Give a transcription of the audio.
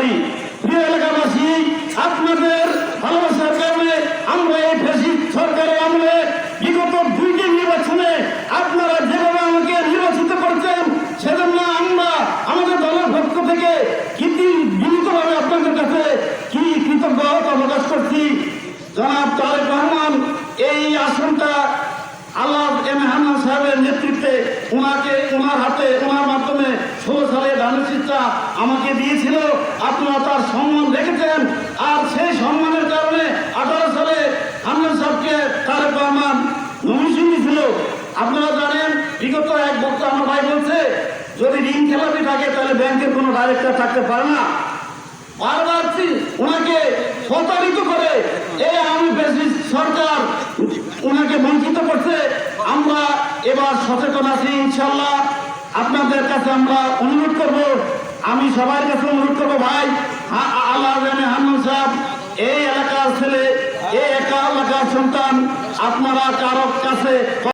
পারি। প্রিয় এলাকাবাসী, আপনাদের ভালোবাসার কারণে আমরা এই ফেসিস সরকারের আমলে বিগত দুইটি নির্বাচনে আপনারা যেভাবে আমাকে নির্বাচিত করছেন, সেজন্য আমরা আমাদের দলের পক্ষ থেকে কৃতি বিনীতভাবে আপনাদের কাছে কি কৃতজ্ঞতা প্রকাশ করছি। জনাব তারেক রহমান, এই আসনটা আল্লাহ এম হান্নান সাহেবের নেতৃত্বে ওনাকে আমাকে দিয়েছিল। আপনারা তার সম্মান রেখেছেন। আর সেই সম্মানের কারণে আঠারো সালে হান্নান সাহেবকে তারেক রহমান নমিশন দিয়েছিল আপনারা জানেন, বিগত এক বছর আমার ভাই বলছে, যদি ঋণ খেলাপি থাকে, তাহলে ব্যাংকের কোনো ডাইরেক্টর থাকতে পারে না। বারবার ওনাকে প্রতারিত করে এই ফ্যাসিস্ট সরকার ওনাকে বঞ্চিত করছে? আমরা এবার সচেতন আছি ইনশাল্লাহ আপনাদের কাছে আমরা অনুরোধ করব আমি সবার কাছে অনুরোধ করব, ভাই আল্লাহ জানে হান্নান সাহেব, এই এলাকার ছেলে, এই একা এলাকার সন্তান, আপনারা কারও কাছে